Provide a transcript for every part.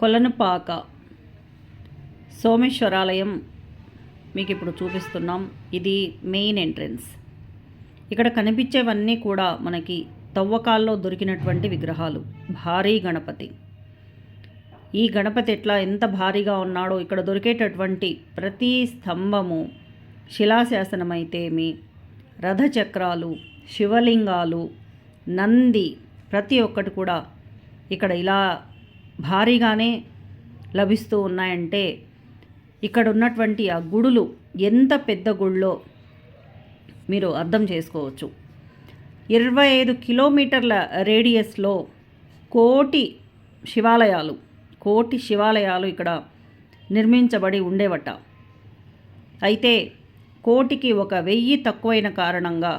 కొలనుపాక సోమేశ్వరాలయం మీకు ఇప్పుడు చూపిస్తున్నాం. ఇది మెయిన్ ఎంట్రన్స్. ఇక్కడ కనిపించేవన్నీ కూడా మనకి తవ్వకాల్లో దొరికినటువంటి విగ్రహాలు. భారీ గణపతి. ఈ గణపతి ఎట్లా ఎంత భారీగా ఉన్నాడో ఇక్కడ దొరికేటటువంటి ప్రతి స్తంభము శిలాశాసనమైతేమి రథచక్రాలు శివలింగాలు నంది ప్రతి ఒక్కటి కూడా ఇక్కడ ఇలా భారీగానే లభిస్తూ ఉన్నాయంటే ఇక్కడ ఉన్నటువంటి ఆ గుడులు ఎంత పెద్ద గుళ్ళో మీరు అర్థం చేసుకోవచ్చు. ఇరవై ఐదు కిలోమీటర్ల రేడియస్లో కోటి శివాలయాలు కోటి శివాలయాలు ఇక్కడ నిర్మించబడి ఉండేవట. అయితే కోటికి ఒక వెయ్యి తక్కువైన కారణంగా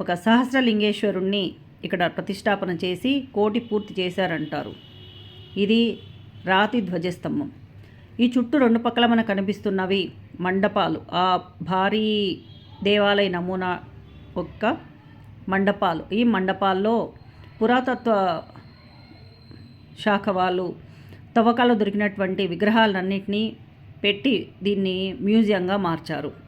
ఒక సహస్రలింగేశ్వరుణ్ణి ఇక్కడ ప్రతిష్టాపన చేసి కోటి పూర్తి చేశారంటారు. ఇది రాతి ధ్వజస్తంభం. ఈ చుట్టూ రెండు పక్కల మనకు కనిపిస్తున్నవి మండపాలు. ఆ భారీ దేవాలయ నమూనా ఒక్క మండపాలు. ఈ మండపాల్లో పురాతత్వ శాఖ వాళ్ళు తవ్వకాలు దొరికినటువంటి విగ్రహాలన్నింటినీ పెట్టి దీన్ని మ్యూజియంగా మార్చారు.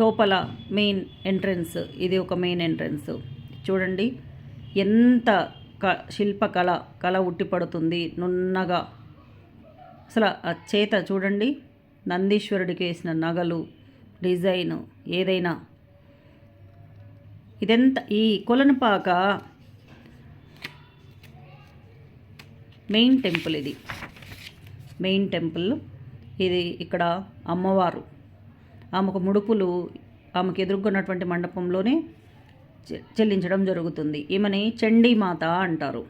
లోపల మెయిన్ ఎంట్రన్స్ ఇది ఒక మెయిన్ ఎంట్రన్స్ చూడండి ఎంత క శిల్పకళ కళ ఉట్టిపడుతుంది నున్నగా. అసలు ఆ చేత చూడండి నందీశ్వరుడికి వేసిన నగలు డిజైన్ ఏదైనా. ఇదెంత ఈ కొలనుపాక మెయిన్ టెంపుల్ ఇది. మెయిన్ టెంపుల్ ఇది ఇక్కడ అమ్మవారు. ఆమెకు ముడుపులు ఆమెకు ఎదుర్కొన్నటువంటి మండపంలోనే చె- చెల్లించడం జరుగుతుంది. ఈమెని చండీమాత అంటారు.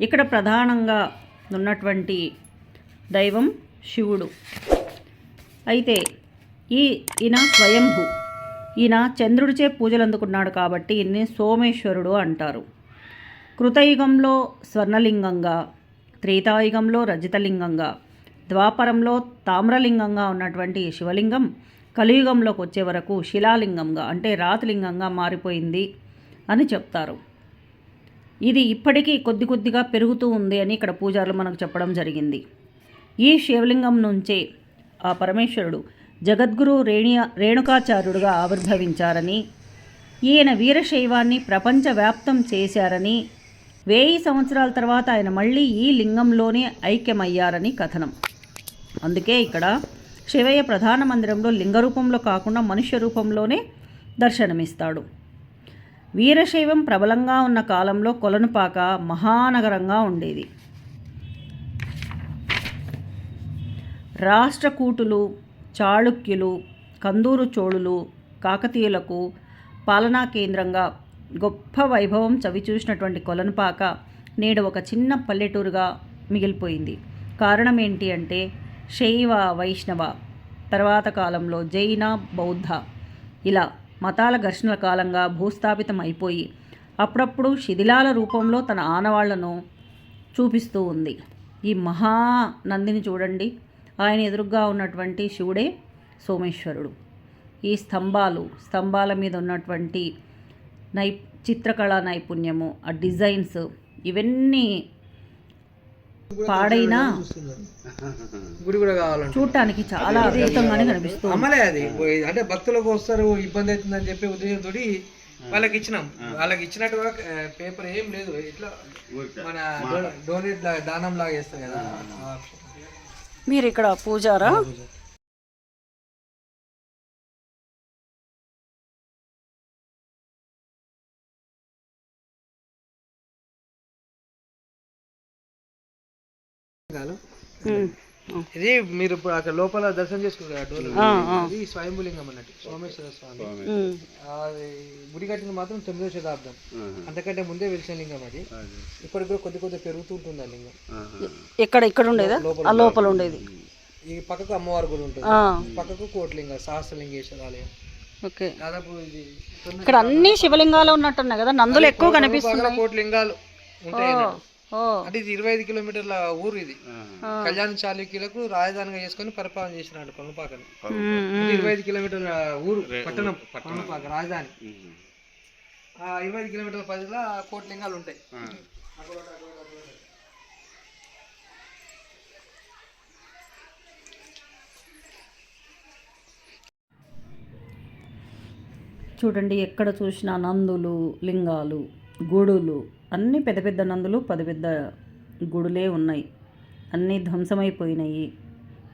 ఇక్కడ ప్రధానంగా ఉన్నటువంటి దైవం శివుడు. అయితే ఈ ఈయన స్వయంభు. ఈయన చంద్రుడిచే పూజలు అందుకున్నాడు కాబట్టి ఈయన్ని సోమేశ్వరుడు అంటారు. కృతయుగంలో స్వర్ణలింగంగా త్రేతాయుగంలో రజితలింగంగా ద్వాపరంలో తామ్రలింగంగా ఉన్నటువంటి శివలింగం కలియుగంలోకి వచ్చే వరకు శిలాలింగంగా అంటే రాతిలింగంగా మారిపోయింది అని చెప్తారు. ఇది ఇప్పటికీ కొద్ది కొద్దిగా పెరుగుతూ ఉంది అని ఇక్కడ పూజారులు మనకు చెప్పడం జరిగింది. ఈ శివలింగం నుంచే ఆ పరమేశ్వరుడు జగద్గురు రేణియా రేణుకాచార్యుడుగా ఆవిర్భవించారని ఈయన వీరశైవాన్ని ప్రపంచవ్యాప్తం చేశారని వెయ్యి సంవత్సరాల తర్వాత ఆయన మళ్ళీ ఈ లింగంలోనే ఐక్యమయ్యారని కథనం. అందుకే ఇక్కడ శివయ్య ప్రధాన మందిరంలో లింగ రూపంలో కాకుండా మనుష్య రూపంలోనే దర్శనమిస్తాడు. వీరశైవం ప్రబలంగా ఉన్న కాలంలో కొలనుపాక మహానగరంగా ఉండేది. రాష్ట్రకూటులు చాళుక్యులు కందూరు చోళులు కాకతీయులకు పాలనా కేంద్రంగా గొప్ప వైభవం చవిచూసినటువంటి కొలనుపాక నేడు ఒక చిన్న పల్లెటూరుగా మిగిలిపోయింది. కారణం ఏంటి అంటే శైవ వైష్ణవ తర్వాత కాలంలో జైన బౌద్ధ ఇలా మతాల ఘర్షణల కాలంగా భూస్థాపితం అయిపోయి అప్పుడప్పుడు శిథిలాల రూపంలో తన ఆనవాళ్ళను చూపిస్తూ ఉంది. ఈ మహా నందిని చూడండి. ఆయన ఎదురుగా ఉన్నటువంటి శివుడే సోమేశ్వరుడు. ఈ స్తంభాలు స్తంభాల మీద ఉన్నటువంటి నై చిత్రకళా నైపుణ్యము ఆ డిజైన్స్ ఇవన్నీ పాడైనా గుడి కూడా కావాలంట. చూడటానికి చాలా అద్భుతంగానే కనిపిస్తుంది. అమ్మలే అది. పోయి- అంటే భక్తులకు వస్తారు ఇబ్బంది అవుతుందని చెప్పి ఉద్దేశంతో వాళ్ళకి ఇచ్చినాం. వాళ్ళకి ఇచ్చినట్టు కూడా పేపర్ ఏం లేదు. ఇట్లా మన డోనేట్ లా- దానం లాగా చేస్తాం కదా. మీరు ఇక్కడ పూజారా? ఇది మీరు ఇప్పుడు అక్కడ లోపల దర్శనం చేసుకుంటారు. ఇది స్వయంభులింగం అన్నట్టు సోమేశ్వర స్వామి. గుడి కట్టిన మాత్రం తొమ్మిదో శతాబ్దం. అంతకంటే ముందే వెలిసిన లింగం అది. ఇప్పటికి కూడా కొద్ది కొద్ది పెరుగుతూ ఉంటుంది ఆ లింగం. ఎక్కడ ఇక్కడ ఉండేదా? ఆ లోపల ఉండేది. ఈ పక్కకు అమ్మవారి గుడి ఉంటుంది. ఆ, పక్కకు కోట్లింగ సహస్రలింగేశ్వర ఆలయం ఓకే. దాదాపు ఇది ఇక్కడ అన్ని శివలింగాలు ఉన్నట్టున్నాయి కదా నందులు ఎక్కువ కనిపిస్తున్నాయి. కోటి లింగాలు ఉంటాయి అంటే ఇది ఇరవై ఐదు కిలోమీటర్ల ఊరు ఇది. కళ్యాణ చాళుక్యులకు రాజధానిగా చేసుకొని పరిపాలన చేసినాడు కొనపాకని ఇరవై ఐదు కిలోమీటర్ల ఊరు పట్టణం కొనపాక రాజధాని. ఆ ఇరవై ఐదు కిలోమీటర్ల పరిధిలో కోటి లింగాలు ఉంటాయి. చూడండి ఎక్కడ చూసినా నందులు లింగాలు. గుడులు. అన్నీ పెద్ద పెద్ద నందులు పెద్ద పెద్ద గుడులే ఉన్నాయి. అన్నీ ధ్వంసమైపోయినాయి.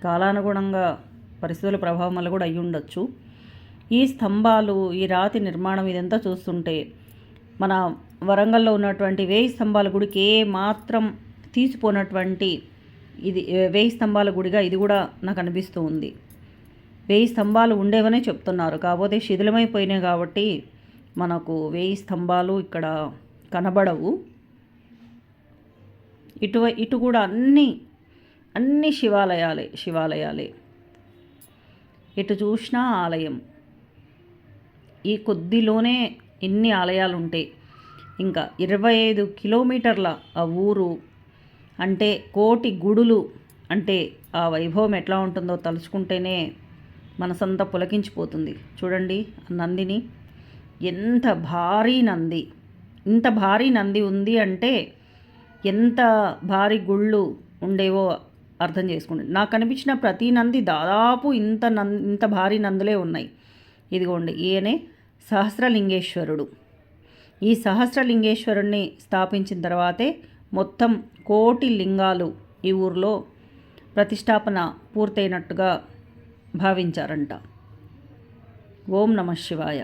కాలానుగుణంగా పరిస్థితుల ప్రభావం వల్ల కూడా అయ్యుండొచ్చు. ఉండొచ్చు ఈ స్తంభాలు ఈ రాతి నిర్మాణం ఇదంతా చూస్తుంటే మన వరంగల్లో ఉన్నటువంటి వేయి స్తంభాల గుడికి ఏ మాత్రం తీసిపోనటువంటి ఇది వేయి స్తంభాల గుడిగా ఇది కూడా నాకు అనిపిస్తూ ఉంది. వెయ్యి స్తంభాలు ఉండేవనే చెప్తున్నారు. కాకపోతే శిథిలమైపోయినాయి కాబట్టి మనకు వెయ్యి స్తంభాలు ఇక్కడ కనబడవు. ఇటు ఇటు కూడా అన్ని అన్ని శివాలయాలే శివాలయాలే. ఎటు చూసినా ఆలయం. ఈ కొద్దిలోనే ఎన్ని ఆలయాలు ఉంటాయి ఇంకా ఇరవై ఐదు కిలోమీటర్ల ఆ ఊరు అంటే కోటి గుడులు అంటే ఆ వైభవం ఎట్లా ఉంటుందో తలుచుకుంటేనే మనసంతా పులకించిపోతుంది. చూడండి నందిని. ఎంత భారీ నంది. ఇంత భారీ నంది ఉంది అంటే ఎంత భారీ గుళ్ళు ఉండేవో అర్థం చేసుకోండి. నాకు కనిపించిన ప్రతి నంది దాదాపు ఇంత నంది ఇంత భారీ నందులే ఉన్నాయి. ఇదిగోండి ఈయనే సహస్రలింగేశ్వరుడు. ఈ సహస్రలింగేశ్వరుణ్ణి స్థాపించిన తర్వాతే మొత్తం కోటి లింగాలు ఈ ఊర్లో ప్రతిష్టాపన పూర్తయినట్టుగా భావించారంట. ఓం నమ శివాయ.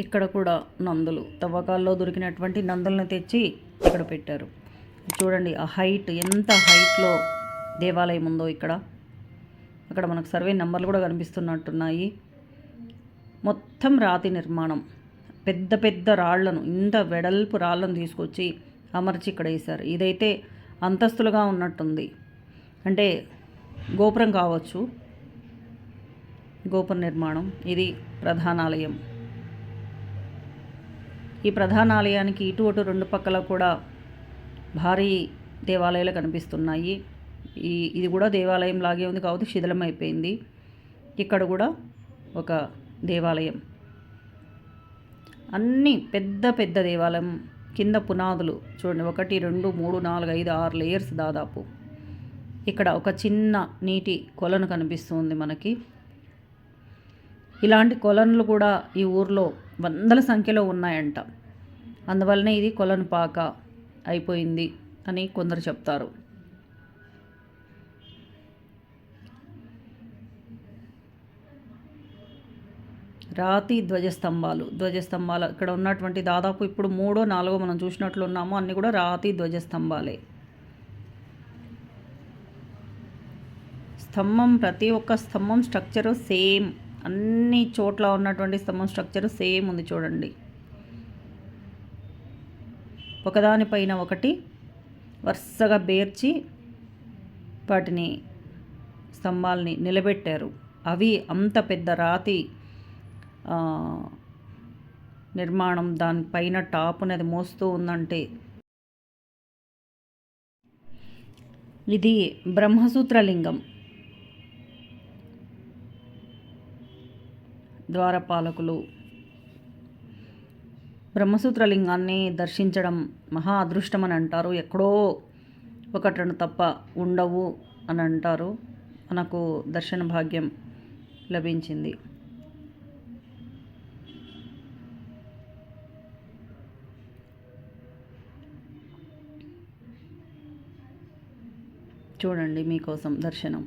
ఇక్కడ కూడా నందులు. తవ్వకాల్లో దొరికినటువంటి నందులను తెచ్చి ఇక్కడ పెట్టారు. చూడండి ఆ హైట్ ఎంత హైట్లో దేవాలయం ఉందో ఇక్కడ. అక్కడ మనకు సర్వే నెంబర్లు కూడా కనిపిస్తున్నట్టున్నాయి. మొత్తం రాతి నిర్మాణం. పెద్ద పెద్ద రాళ్ళను ఇంత వెడల్పు రాళ్ళను తీసుకొచ్చి అమర్చి ఇక్కడ వేశారు. ఇదైతే అంతస్తులుగా ఉన్నట్టుంది. అంటే గోపురం కావచ్చు. గోపుర నిర్మాణం. ఇది ప్రధానాలయం. ఈ ప్రధాన ఆలయానికి ఇటు అటు రెండు పక్కల కూడా భారీ దేవాలయాలు కనిపిస్తున్నాయి. ఈ ఇది కూడా దేవాలయం లాగే ఉంది కాబట్టి శిథిలం అయిపోయింది. ఇక్కడ కూడా ఒక దేవాలయం. అన్నీ పెద్ద పెద్ద దేవాలయం కింద పునాదులు చూడండి. ఒకటి రెండు మూడు నాలుగు ఐదు ఆరు లేయర్స్ దాదాపు. ఇక్కడ ఒక చిన్న నీటి కొలను కనిపిస్తుంది మనకి. ఇలాంటి కొలన్లు కూడా ఈ ఊర్లో వందల సంఖ్యలో ఉన్నాయంట. అందువల్లనే ఇది కొలను పాక అయిపోయింది అని కొందరు చెప్తారు. రాతి ధ్వజస్తంభాలు. ధ్వజస్తంభాలు ఇక్కడ ఉన్నటువంటి దాదాపు ఇప్పుడు మూడో నాలుగో మనం చూసినట్లు ఉన్నాము. అన్నీ కూడా రాతి ధ్వజస్తంభాలే. స్తంభం ప్రతి ఒక్క స్తంభం స్ట్రక్చరు సేమ్. అన్ని చోట్ల ఉన్నటువంటి స్తంభం స్ట్రక్చర్ సేమ్ ఉంది చూడండి. ఒకదానిపైన ఒకటి వరుసగా బేర్చి వాటిని స్తంభాలని నిలబెట్టారు. అవి అంత పెద్ద రాతి నిర్మాణం దానిపైన టాప్ అనేది మోస్తూ ఉందంటే. ఇది బ్రహ్మసూత్రలింగం. ద్వారపాలకులు. బ్రహ్మసూత్రలింగాన్ని దర్శించడం మహా అదృష్టం అని అంటారు ఎక్కడో ఒకటి రెండు తప్ప ఉండవు అని అంటారు మనకు దర్శన భాగ్యం లభించింది. చూడండి మీకోసం దర్శనం.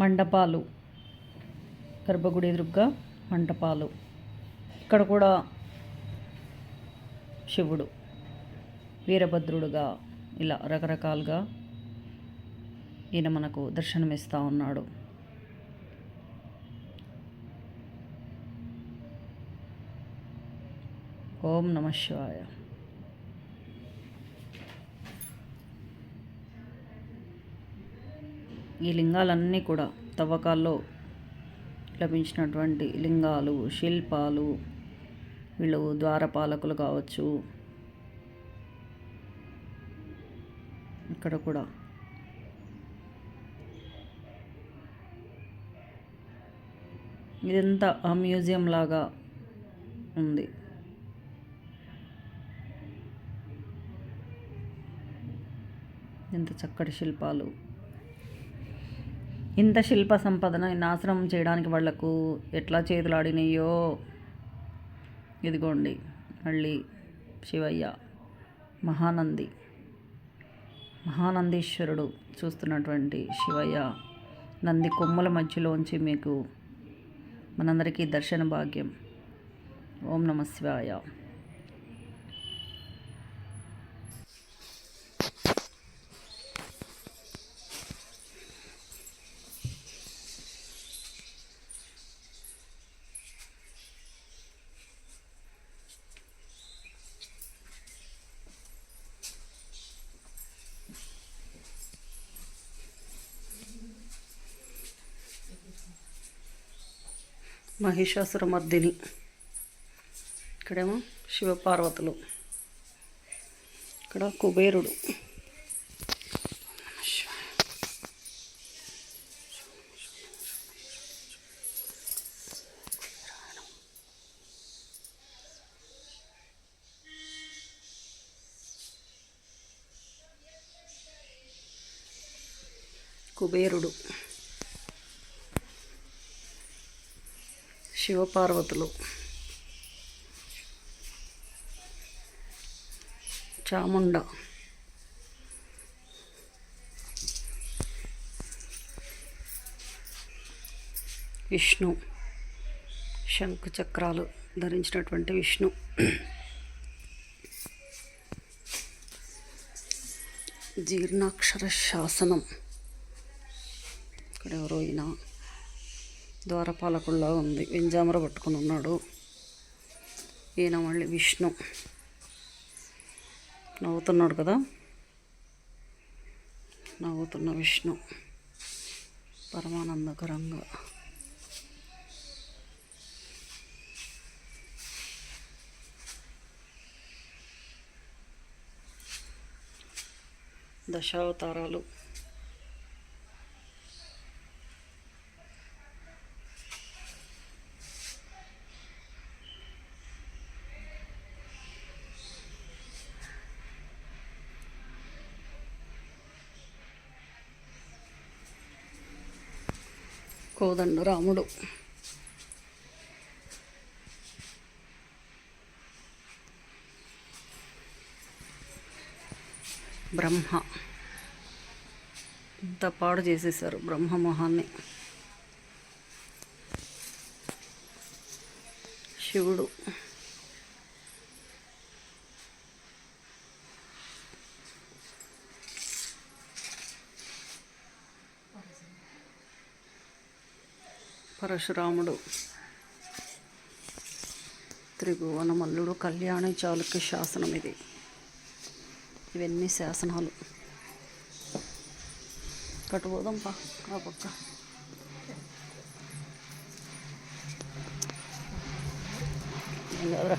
మండపాలు. గర్భగుడి ఎదురుగ్గా మంటపాలు ఇక్కడ కూడా శివుడు వీరభద్రుడుగా ఇలా రకరకాలుగా ఈయన మనకు దర్శనమిస్తూ ఉన్నాడు. ఓం నమ శివాయ. ఈ లింగాలన్నీ కూడా తవ్వకాల్లో లభించినటువంటి లింగాలు శిల్పాలు వీళ్ళు ద్వారపాలకులు కావచ్చు. ఇక్కడ కూడా ఇదంతా ఆ మ్యూజియం లాగా ఉంది. ఎంత చక్కటి శిల్పాలు. ఇంత శిల్ప సంపదన నాశనం చేయడానికి వాళ్ళకు ఎట్లా చేతులాడినాయో ఇదిగోండి మళ్ళీ శివయ్య మహానంది మహానందీశ్వరుడు చూస్తున్నటువంటి శివయ్య నంది కొమ్మల మధ్యలోంచి మీకు మనందరికీ దర్శన భాగ్యం. ఓం నమ శివాయ. మహిషాసురమర్దిని. ఇక్కడేమో శివపార్వతులు. ఇక్కడ కుబేరుడు. కుబేరుడు. శివపార్వతులు. చాముండ. విష్ణు. శంకు చక్రాలు ధరించినటువంటి విష్ణు. జీర్ణాక్షర శాసనం. ఇక్కడ ఎవరో ఈయన. ద్వారపాలకుల్లా ఉంది. వెంజామర పట్టుకుని ఉన్నాడు. ఈయన మళ్ళీ విష్ణు. నవ్వుతున్నాడు కదా? నవ్వుతున్న విష్ణు. పరమానందకరంగా. దశావతారాలు. కోదండు రాముడు. బ్రహ్మ. ఇంత పాడు చేసేసారు బ్రహ్మ మొహాన్ని. శివుడు. పరశురాముడు. త్రిభువన మల్లుడు కళ్యాణి చాళుక్య శాసనం ఇది ఇవన్నీ శాసనాలు. కట్టుపోదాం పా ఆ పక్క. ఎవరా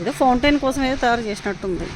ఏదో ఫౌంటైన్ కోసం ఏదో తయారు చేసినట్టుంది.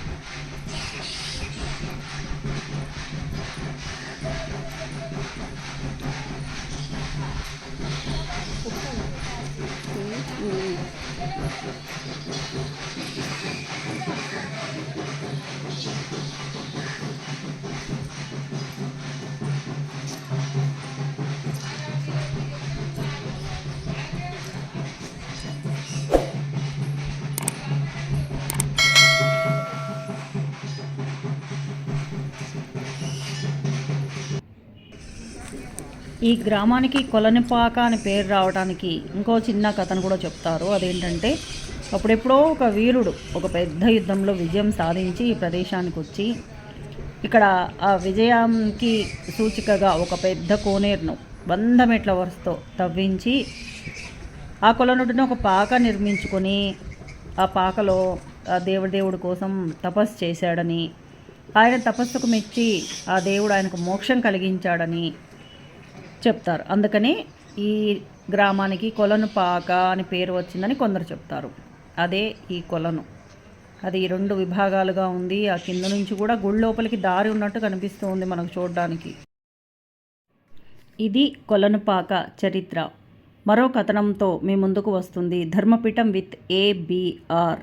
ఈ గ్రామానికి కొలనిపాక అని పేరు రావడానికి ఇంకో చిన్న కథను కూడా చెప్తారు. అదేంటంటే అప్పుడెప్పుడో ఒక వీరుడు ఒక పెద్ద యుద్ధంలో విజయం సాధించి ఈ ప్రదేశానికి వచ్చి ఇక్కడ ఆ విజయానికి సూచికగా ఒక పెద్ద కోనేరును వంద మెట్ల వరుసతో తవ్వించి ఆ కొలనుడిని ఒక పాక నిర్మించుకొని ఆ పాకలో ఆ దేవుడి దేవుడి కోసం తపస్సు చేశాడని ఆయన తపస్సుకు మెచ్చి ఆ దేవుడు ఆయనకు మోక్షం కలిగించాడని చెప్తారు. అందుకని ఈ గ్రామానికి కొలను పాక అని పేరు వచ్చిందని కొందరు చెప్తారు. అదే ఈ కొలను. అది రెండు విభాగాలుగా ఉంది. ఆ కింద నుంచి కూడా గుడి లోపలికి దారి ఉన్నట్టు కనిపిస్తూ ఉంది మనకు చూడడానికి. ఇది కొలనుపాక చరిత్ర. మరో కథనంతో మీ ముందుకు వస్తుంది ధర్మపీఠం విత్ ఏబిఆర్